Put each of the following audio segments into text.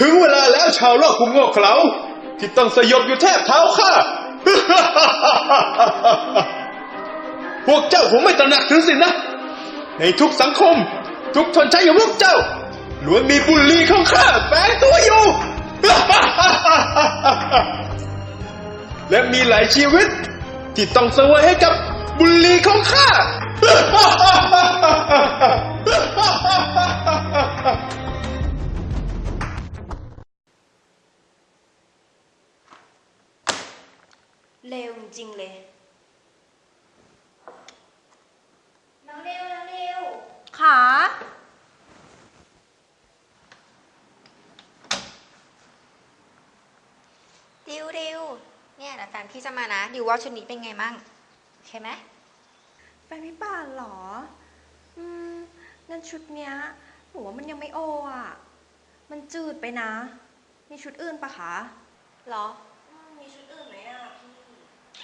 ถึงเวลาแล้วชาวโลกผู้โง่เขลาที่ต้องสยบอยู่แทบเท้าข้า พวกเจ้าคงไม่ตระหนักถึงสินะ ในทุกสังคม ทุกชนชั้นของพวกเจ้าล้วนมีบุลลีของข้าแฝงตัวอยู่ และมีหลายชีวิต ที่ต้องเสวยให้กับบุลลีของข้า ร็วจริงเลย น้องเร็วน้องเร็วขาดิวดิวเนี่ยเดี๋ยวแฟนพี่จะมานะดิวว่าชุดนี้เป็นไงมั่งโอเคไหมแฟนพี่ป่านเหรอ อืมงั้นชุดเนี้ยหนูว่ามันยังไม่โออะ มันจืดไปนะ มีชุดอื่นปะคะ เหรอ อืมมีชุดอื่นไหมอะพี่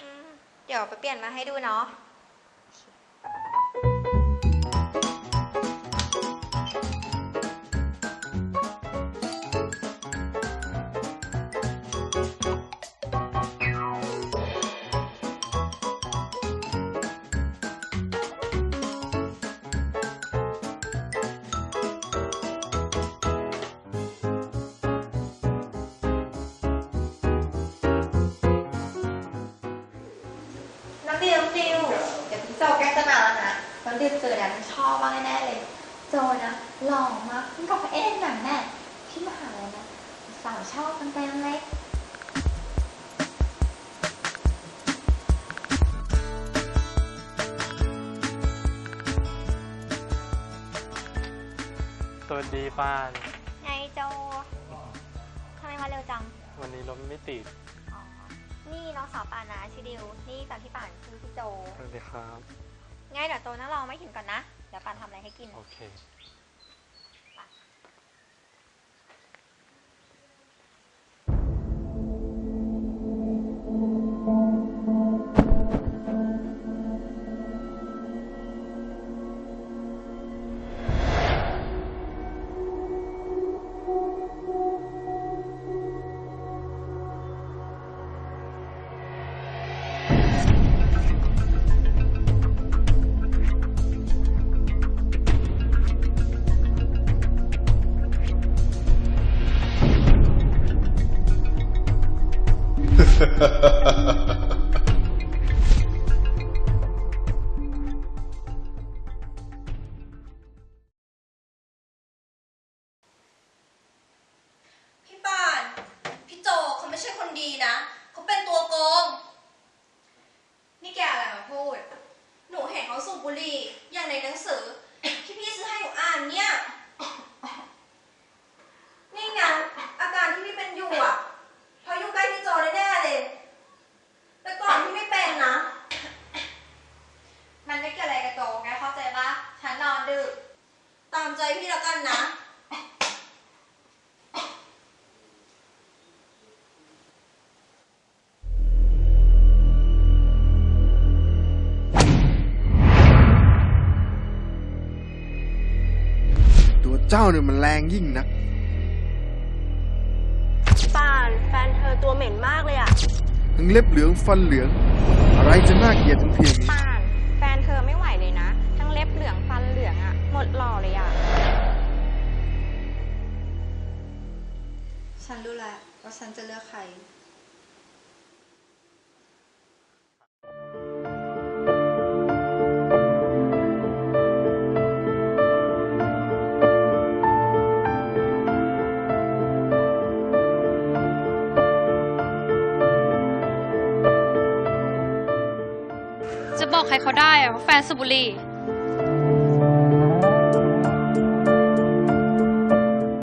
อืม เดี๋ยวไปเปลี่ยนมาให้ดูเนาะ น้องดิวน้องดิวเดี๋ยวพี่โจใกล้จะมาแล้วนะน้องดิวเจอเนี่ยมันชอบมากแน่ๆเลย โจนะหล่อมากพี่กับพระเอกหนังแน่ที่มหาลัยนะสาวชอบกันเต็มเลยสวัสดีป้าน ไงโจทำไมมาเร็วจัง วันนี้รถไม่ติดอ๋อ นี่น้องสาวปานะชื่อดิว นี่แฟนพี่ป่านชื่อพี่โจสวัสดีครับไงเดี๋ยวโจนั่งรอไม่ถึงก่อนนะ เดี๋ยวปานทำอะไรให้กิน โอเค พี่ป่าน พี่โจเขาไม่ใช่คนดีนะ เขาเป็นตัวโกง นี่แกอะไรมาพูด หนูเห็นเขาสูบบุหรี่อย่างในหนังสือ เจ้าเนี่ยมันแรงยิ่งนัก ป่านแฟนเธอตัวเหม็นมากเลยอะทั้งเล็บเหลืองฟันเหลือง อะไรจะน่าเกลียดถึงเพียงนี้ป่าน แฟนเธอไม่ไหวเลยนะ ทั้งเล็บเหลืองฟันเหลืองอะหมดหล่อเลยอะฉันรู้แล้วว่าฉันจะเลือกใคร จะบอกใครเขาได้อะว่าแฟนสูบุรี